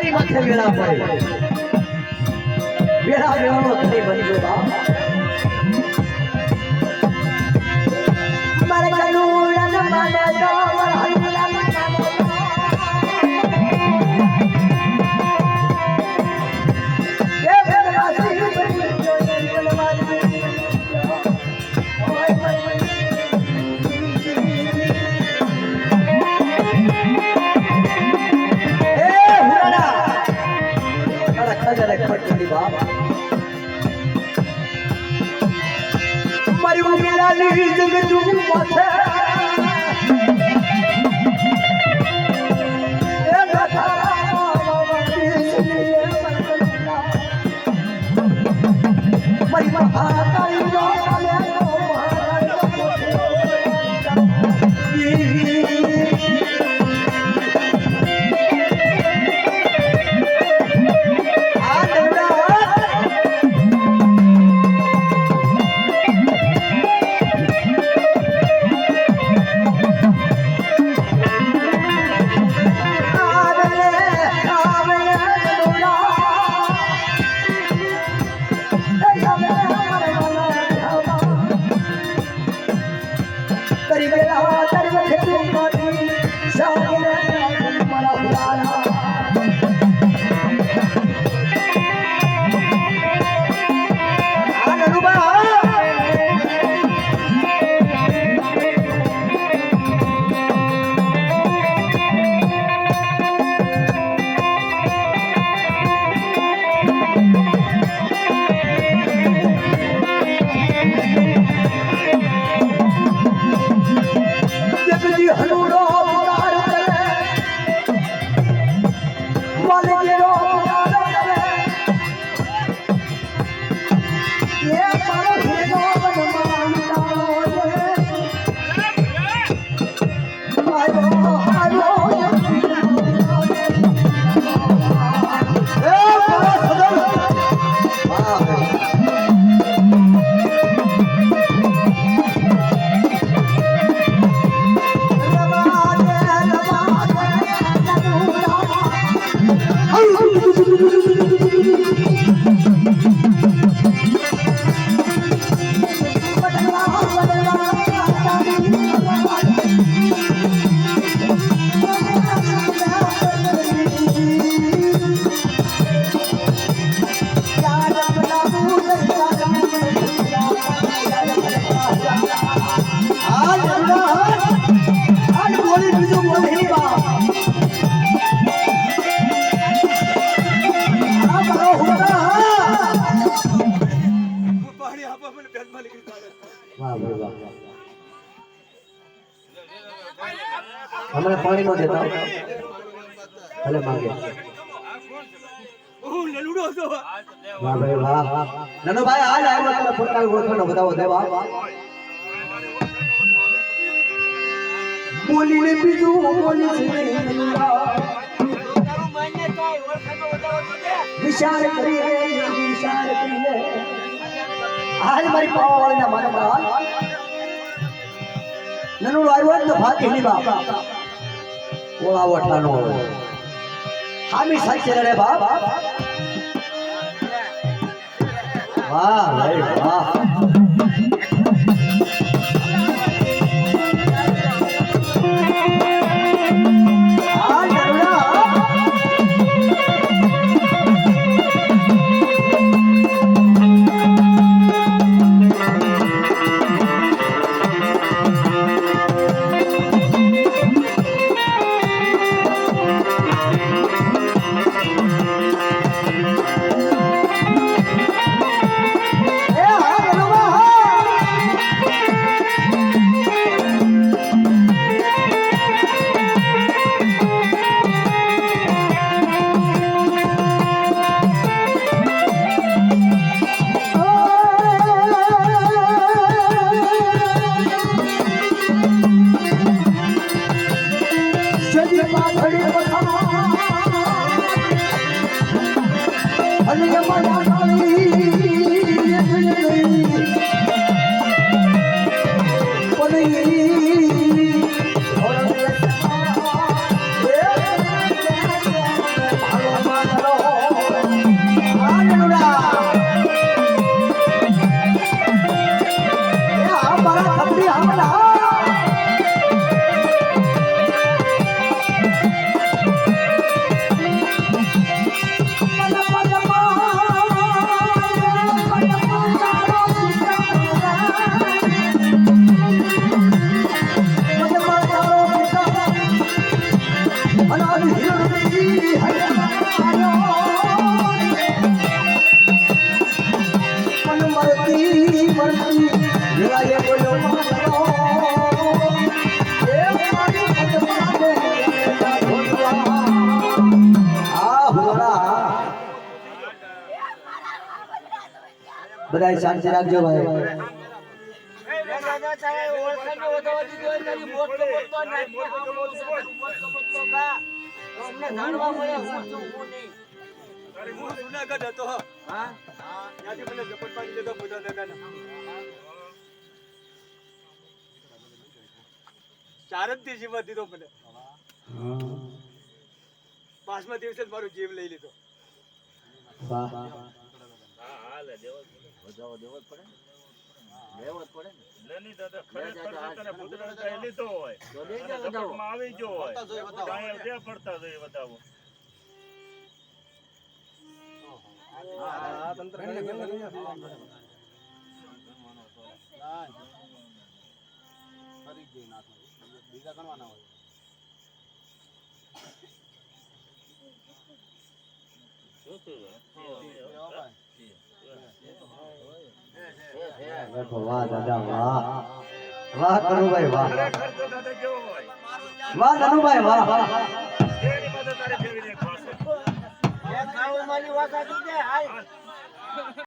તારી માથે વેળા પડે. વેળા વેળાનો ધણી બની ગયો બાપ મારી ઉમેરાની જગતું માથે એ વાહ ભાઈ વાહ હમણાં પાણી નો દેતા ભલે માંગે. વાહ ભાઈ વાહ. નાનો ભાઈ હાલ આવ્યો તને પોતાની ઓળખાણો બતાવો દેવા. બોલીને બીજું બોલી છે. વિચાર કરીએ વિચાર કરીએ. હાલ મારી પાવાળીના મારા બાળ નનું આવ્યો તો ભાગી ની બાપ. ઓળા વઠાનો હામી સાચે રે બાપ. વાહ વાહ. બધા શાંતિ રાખજો ભાઈ. હું. જુનાગઢ હતો ત્યાંથી મને ઝપટ પાડી લીધો બધા દાદાના ચાર જ દિવસ દીધો મને પાંચમા દિવસે જ મારો જીવ લઈ લીધો વાહ લેની દાદા ખરેખર તને ભૂતરાળ કાંઈ લીધો હોય. અને માં આવી જો હોય. કાંઈ જે પડતા જોઈએ બતાવો દેખો વાહ દાદા વાહ વાહ. કનુભાઈ વાહ વાહ તો દાદા કેવો હોય. વાહ કનુભાઈ વાહ એની માટે તારે કેવી રીતે ખાશે